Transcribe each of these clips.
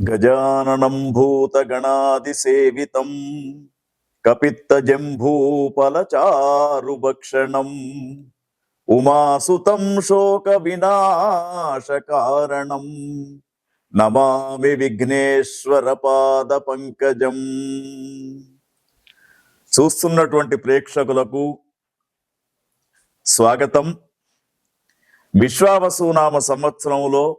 గజాననం భూతగణాదిసేవితం కపిత్తజంభూపలచారుభక్షణం. ఉమాసుతం శోక వినాశకారణం నమామి విఘ్నేశ్వర పాద పంకజం చూస్తున్నటువంటి ప్రేక్షకులకు స్వాగతం. విశ్వావసునామ సంవత్సరంలో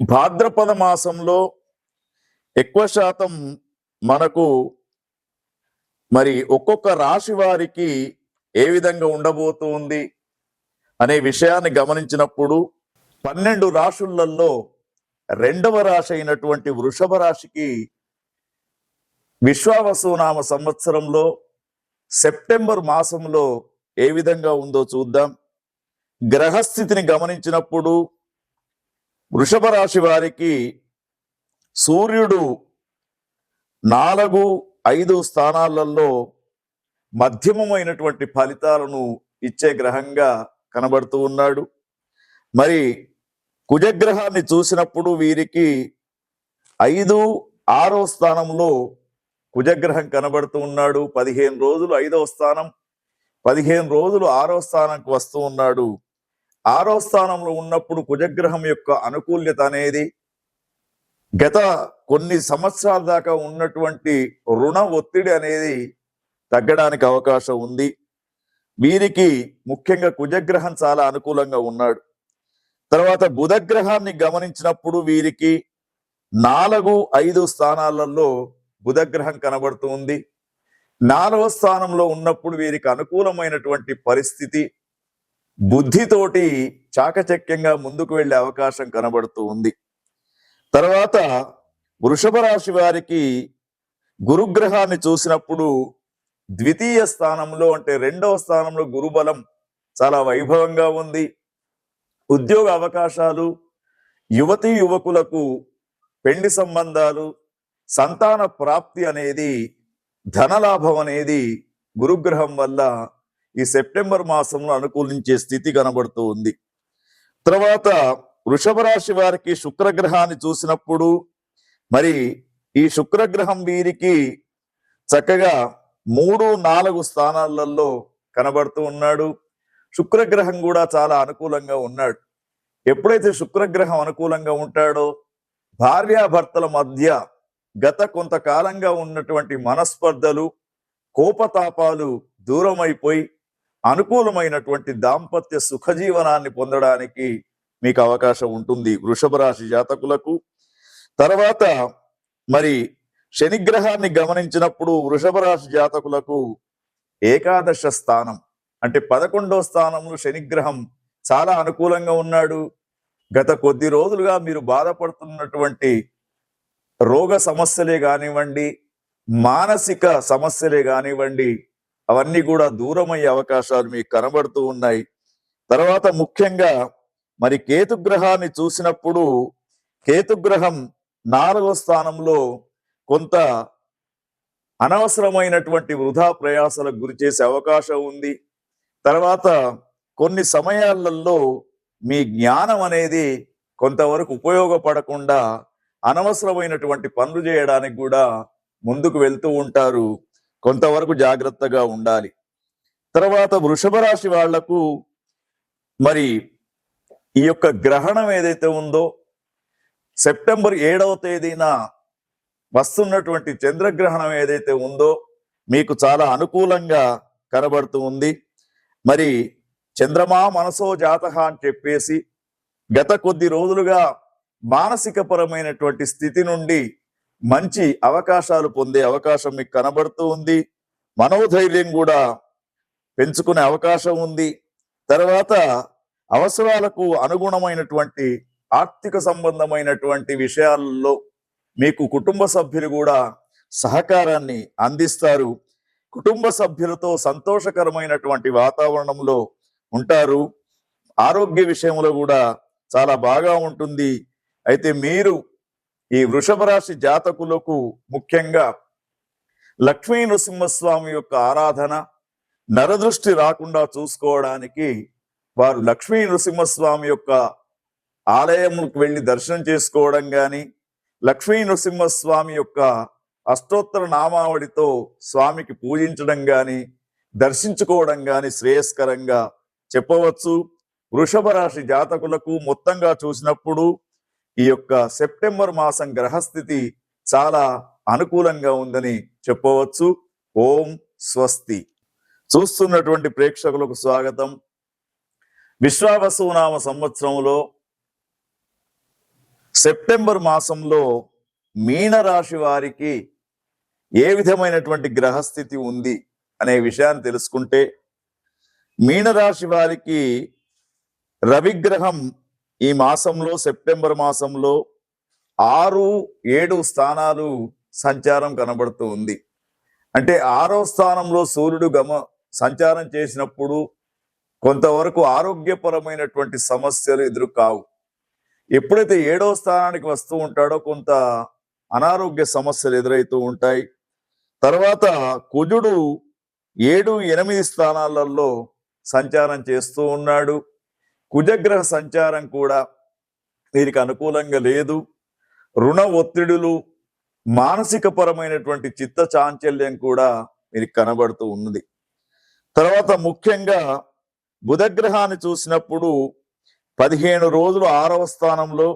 భాద్రపద మాసంలో ఎక్కువ శాతం మనకు మరి ఒక్కొక్క రాశి వారికి ఏ విధంగా ఉండబోతూ ఉంది అనే విషయాన్ని గమనించినప్పుడు పన్నెండు రాశులలో రెండవ రాశి అయినటువంటి వృషభ రాశికి విశ్వావసునామ సంవత్సరంలో సెప్టెంబర్ మాసంలో ఏ విధంగా ఉందో చూద్దాం. గ్రహస్థితిని గమనించినప్పుడు వృషభ రాశి వారికి సూర్యుడు నాలుగు ఐదు స్థానాలలో మధ్యమమైనటువంటి ఫలితాలను ఇచ్చే గ్రహంగా కనబడుతూ ఉన్నాడు. మరి కుజగ్రహాన్ని చూసినప్పుడు వీరికి ఐదు ఆరో స్థానంలో కుజగ్రహం కనబడుతూ ఉన్నాడు. పదిహేను రోజులు ఐదవ స్థానం పదిహేను రోజులు ఆరో స్థానంకి వస్తూ ఉన్నాడు. ఆరో స్థానంలో ఉన్నప్పుడు కుజగ్రహం యొక్క అనుకూల్యత అనేది గత కొన్ని సంవత్సరాల దాకా ఉన్నటువంటి రుణ ఒత్తిడి అనేది తగ్గడానికి అవకాశం ఉంది. వీరికి ముఖ్యంగా కుజగ్రహం చాలా అనుకూలంగా ఉన్నాడు. తర్వాత బుధగ్రహాన్ని గమనించినప్పుడు వీరికి నాలుగు ఐదు స్థానాలలో బుధగ్రహం కనబడుతుంది నాలుగో నాలుగవ స్థానంలో ఉన్నప్పుడు వీరికి అనుకూలమైనటువంటి పరిస్థితి బుద్ధితోటి చాకచక్యంగా ముందుకు వెళ్ళే అవకాశం కనబడుతూ ఉంది. తర్వాత వృషభ రాశి వారికి గురుగ్రహాన్ని చూసినప్పుడు ద్వితీయ స్థానంలో అంటే రెండవ స్థానంలో గురుబలం చాలా వైభవంగా ఉంది. ఉద్యోగ అవకాశాలు యువతీ యువకులకు పెండి సంబంధాలు సంతాన ప్రాప్తి అనేది ధనలాభం అనేది గురుగ్రహం వల్ల ఈ సెప్టెంబర్ మాసంలో అనుకూలించే స్థితి కనబడుతూ ఉంది. తర్వాత వృషభ రాశి వారికి శుక్రగ్రహాన్ని చూసినప్పుడు మరి ఈ శుక్రగ్రహం వీరికి చక్కగా మూడు నాలుగు స్థానాలలో కనబడుతూ ఉన్నాడు. శుక్రగ్రహం కూడా చాలా అనుకూలంగా ఉన్నాడు. ఎప్పుడైతే శుక్రగ్రహం అనుకూలంగా ఉంటాడో భార్యాభర్తల మధ్య గత కొంతకాలంగా ఉన్నటువంటి మనస్పర్ధలు కోపతాపాలు దూరమైపోయి అనుకూలమైనటువంటి దాంపత్య సుఖజీవనాన్ని పొందడానికి మీకు అవకాశం ఉంటుంది వృషభ రాశి జాతకులకు. తర్వాత మరి శనిగ్రహాన్ని గమనించినప్పుడు వృషభ రాశి జాతకులకు ఏకాదశ స్థానం అంటే పదకొండో స్థానంలో శనిగ్రహం చాలా అనుకూలంగా ఉన్నాడు. గత కొద్ది రోజులుగా మీరు బాధపడుతున్నటువంటి రోగ సమస్యలే కానివ్వండి మానసిక సమస్యలే కానివ్వండి అవన్నీ కూడా దూరమయ్యే అవకాశాలు మీకు కనబడుతూ ఉన్నాయి. తర్వాత ముఖ్యంగా మరి కేతుగ్రహాన్ని చూసినప్పుడు కేతుగ్రహం నాలుగో స్థానంలో కొంత అనవసరమైనటువంటి వృధా ప్రయాసాలకు గురి చేసే అవకాశం ఉంది. తర్వాత కొన్ని సమయాలలో మీ జ్ఞానం అనేది కొంతవరకు ఉపయోగపడకుండా అనవసరమైనటువంటి పనులు చేయడానికి కూడా ముందుకు వెళ్తూ ఉంటారు. కొంతవరకు జాగ్రత్తగా ఉండాలి. తర్వాత వృషభ రాశి వాళ్ళకు మరి ఈ యొక్క గ్రహణం ఏదైతే ఉందో సెప్టెంబర్ ఏడవ తేదీన వస్తున్నటువంటి చంద్రగ్రహణం ఏదైతే ఉందో మీకు చాలా అనుకూలంగా కనబడుతూ ఉంది. మరి చంద్రమా మనసో జాతక అని చెప్పేసి గత కొద్ది రోజులుగా మానసిక పరమైనటువంటి స్థితి నుండి మంచి అవకాశాలు పొందే అవకాశం మీకు కనబడుతూ ఉంది. మనోధైర్యం కూడా పెంచుకునే అవకాశం ఉంది. తర్వాత అవసరాలకు అనుగుణమైనటువంటి ఆర్థిక సంబంధమైనటువంటి విషయాల్లో మీకు కుటుంబ సభ్యులు కూడా సహకారాన్ని అందిస్తారు. కుటుంబ సభ్యులతో సంతోషకరమైనటువంటి వాతావరణంలో ఉంటారు. ఆరోగ్య విషయంలో కూడా చాలా బాగా ఉంటుంది. అయితే మీరు ఈ వృషభ రాశి జాతకులకు ముఖ్యంగా లక్ష్మీ నృసింహస్వామి యొక్క ఆరాధన నరదృష్టి రాకుండా చూసుకోవడానికి వారు లక్ష్మీ నృసింహస్వామి యొక్క ఆలయంకు వెళ్ళి దర్శనం చేసుకోవడం కానీ లక్ష్మీ నృసింహస్వామి యొక్క అష్టోత్తర నామావళితో స్వామికి పూజించడం కానీ దర్శించుకోవడం కానీ శ్రేయస్కరంగా చెప్పవచ్చు. వృషభ రాశి జాతకులకు మొత్తంగా చూసినప్పుడు ఈ యొక్క సెప్టెంబర్ మాసం గ్రహస్థితి చాలా అనుకూలంగా ఉందని చెప్పవచ్చు. ఓం స్వస్తి. చూస్తున్నటువంటి ప్రేక్షకులకు స్వాగతం. విశ్వావసునామ సంవత్సరంలో సెప్టెంబర్ మాసంలో మీనరాశి వారికి ఏ విధమైనటువంటి గ్రహస్థితి ఉంది అనే విషయాన్ని తెలుసుకుంటే మీనరాశి వారికి రవిగ్రహం ఈ మాసంలో సెప్టెంబర్ మాసంలో ఆరు ఏడు స్థానాలు సంచారం కనబడుతూ ఉంది. అంటే ఆరో స్థానంలో సూర్యుడు గమ సంచారం చేసినప్పుడు కొంతవరకు ఆరోగ్యపరమైనటువంటి సమస్యలు ఎదురు కావు ఎప్పుడైతే ఏడో స్థానానికి వస్తూ ఉంటాడో కొంత అనారోగ్య సమస్యలు ఎదురవుతూ ఉంటాయి. తర్వాత కుజుడు ఏడు ఎనిమిది స్థానాలలో సంచారం చేస్తూ ఉన్నాడు. కుజగ్రహ సంచారం కూడా దీనికి అనుకూలంగా లేదు. రుణ ఒత్తిడులు మానసిక పరమైనటువంటి చిత్త చాంచల్యం కూడా వీరికి కనబడుతూ ఉన్నది. తర్వాత ముఖ్యంగా బుధగ్రహాన్ని చూసినప్పుడు పదిహేను రోజులు ఆరవ స్థానంలో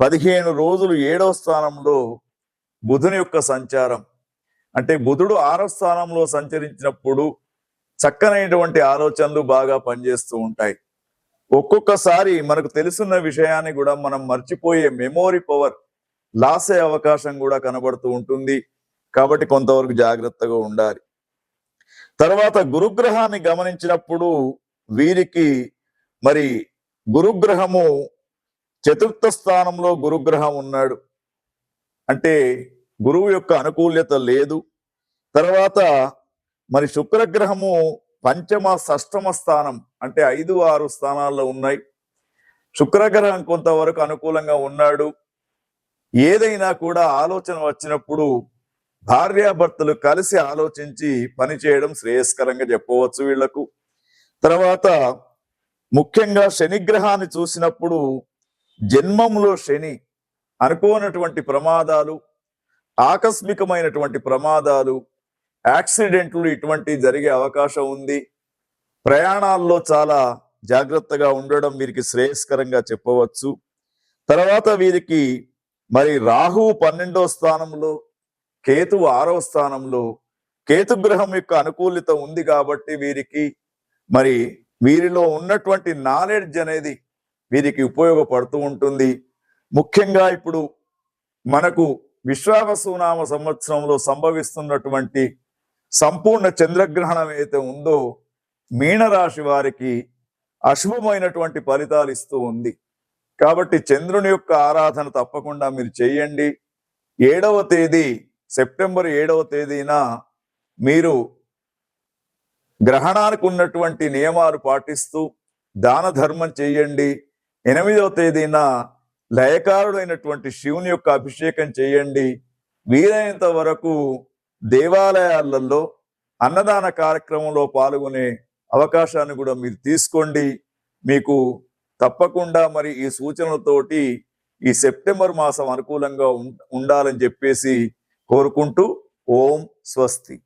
పదిహేను రోజులు ఏడవ స్థానంలో బుధుని యొక్క సంచారం. అంటే బుధుడు ఆరవ స్థానంలో సంచరించినప్పుడు చక్కనైనటువంటి ఆలోచనలు బాగా పనిచేస్తూ ఉంటాయి. ఒక్కొక్కసారి మనకు తెలుసున్న విషయాన్ని కూడా మనం మర్చిపోయే మెమోరీ పవర్ లాస్ అయ్యే అవకాశం కూడా కనబడుతూ ఉంటుంది. కాబట్టి కొంతవరకు జాగ్రత్తగా ఉండాలి. తర్వాత గురుగ్రహాన్ని గమనించినప్పుడు వీరికి మరి గురుగ్రహము చతుర్థ స్థానంలో గురుగ్రహం ఉన్నాడు. అంటే గురువు యొక్క అనుకూల్యత లేదు. తర్వాత మరి శుక్రగ్రహము పంచమ షష్టమ స్థానం అంటే ఐదు ఆరు స్థానాల్లో ఉన్నాయి. శుక్రగ్రహం కొంతవరకు అనుకూలంగా ఉన్నాడు. ఏదైనా కూడా ఆలోచన వచ్చినప్పుడు భార్యాభర్తలు కలిసి ఆలోచించి పని చేయడం శ్రేయస్కరంగా చెప్పవచ్చు వీళ్ళకు తర్వాత ముఖ్యంగా శనిగ్రహాన్ని చూసినప్పుడు జన్మంలో శని అనుకోనటువంటి ప్రమాదాలు ఆకస్మికమైనటువంటి ప్రమాదాలు యాక్సిడెంట్లు ఇటువంటి జరిగే అవకాశం ఉంది. ప్రయాణాల్లో చాలా జాగ్రత్తగా ఉండడం వీరికి శ్రేయస్కరంగా చెప్పవచ్చు. తర్వాత వీరికి మరి రాహు పన్నెండో స్థానంలో కేతువు ఆరవ స్థానంలో కేతు గ్రహం యొక్క అనుకూలిత ఉంది కాబట్టి వీరికి మరి వీరిలో ఉన్నటువంటి నాలెడ్జ్ అనేది వీరికి ఉపయోగపడుతూ ఉంటుంది. ముఖ్యంగా ఇప్పుడు మనకు విశ్వావసునామ సంవత్సరంలో సంభవిస్తున్నటువంటి సంపూర్ణ చంద్రగ్రహణం ఏదైతే ఉందో మీనరాశి వారికి అశుభమైనటువంటి ఫలితాలు ఇస్తూ ఉంది. కాబట్టి చంద్రుని యొక్క ఆరాధన తప్పకుండా మీరు చేయండి. ఏడవ తేదీ సెప్టెంబర్ ఏడవ తేదీన మీరు గ్రహణానికి ఉన్నటువంటి నియమాలు పాటిస్తూ దాన ధర్మం చేయండి. ఎనిమిదవ తేదీన లయకారుడైనటువంటి శివుని యొక్క అభిషేకం చేయండి. వీలైనంత వరకు దేవాలయాలలో అన్నదాన కార్యక్రమంలో పాల్గొనే అవకాశాన్ని కూడా మీరు తీసుకోండి. మీకు తప్పకుండా మరి ఈ సూచనలతోటి ఈ సెప్టెంబర్ మాసం అనుకూలంగా ఉం- ఉండాలని చెప్పేసి కోరుకుంటూ ఓం స్వస్తి.